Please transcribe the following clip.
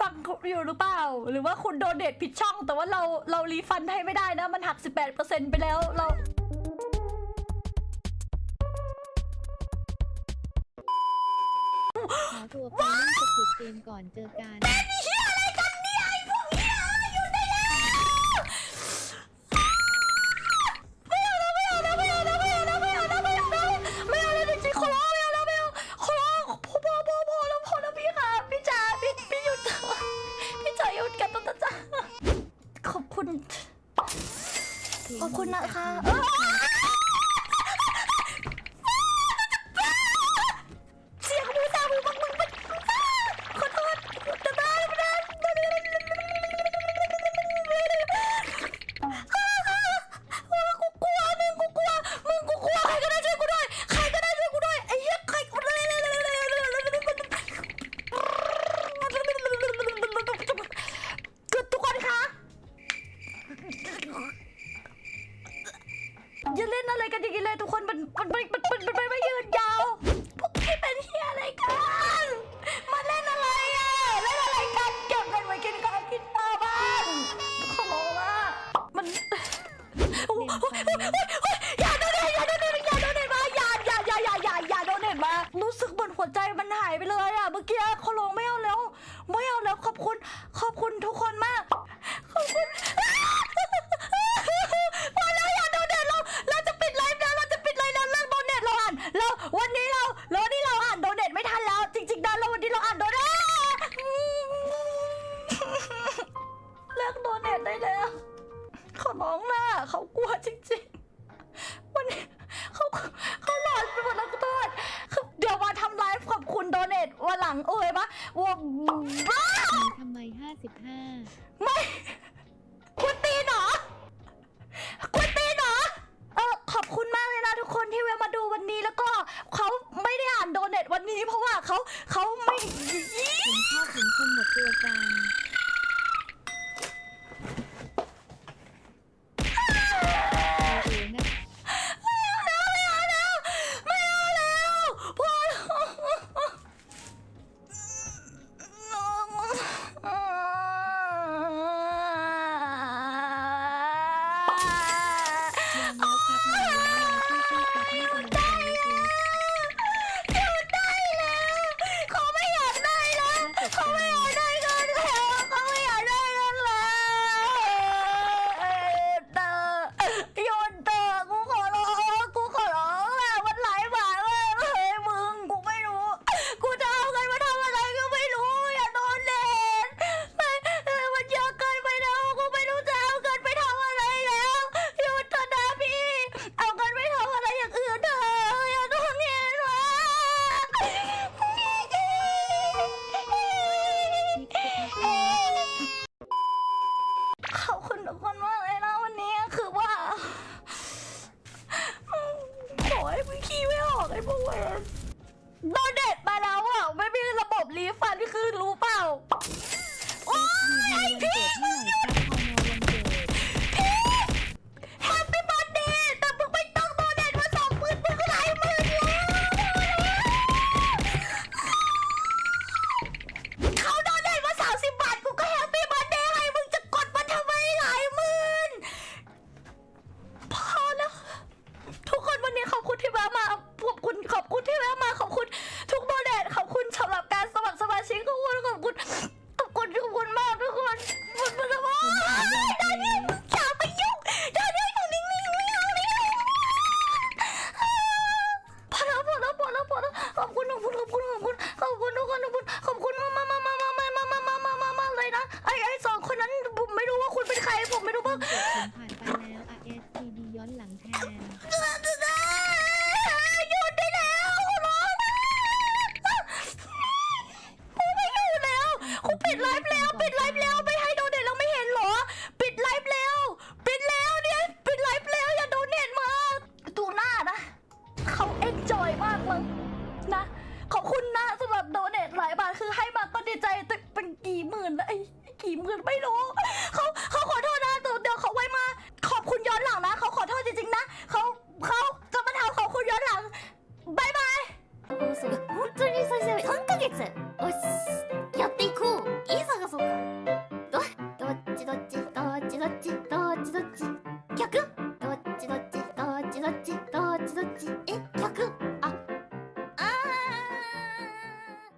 ฟังอยู่หรือเปล่า หรือว่าคุณโดเนทผิดช่อง แต่ว่าเราเรารีฟันให้ไม่ได้นะ มันหัก 18%ไปแล้วเรา ขอตัวไปเล่นสกิดเกมก่อนเจอกัน คุณนะคะ เลยทุกคนมันมันมันมันมันมันไม่ยืนยาวพวกพี่เป็นเฮียอะไรกันมาเล่นอะไรอะเล่นอะไรกันเก็บกันไว้กินกันกินตาบ้านขอว่ามันโอ้ยโอ้ยโอ้ยโอ้ยอย่าโดนเด็ดอย่าโดนอย่าโดนเด็มาอย่าอย่าอย่าอย่าอย่าอย่าโดนเด็มารู้สึกเหมือนหัวใจมันหายไปเลยอะเมื่อกี้เขาลงไม่เอาแล้วไม่เอาแล้วขอบคุณขอบคุณทุกคนมากขอบคุณ เขากลัวจริงๆ วันนี้เขาเขาหลอนไปหมดแล้วกูโทษคือเดี๋ยวมาทำไลฟ์ขอบคุณโดเนทวันหลังเอ้ยปะวัวาทำไมห้าสิบห้าไม่ ขอบคุณขอบคุณที่แวะมาขอบคุณ ちどっちどっちどっち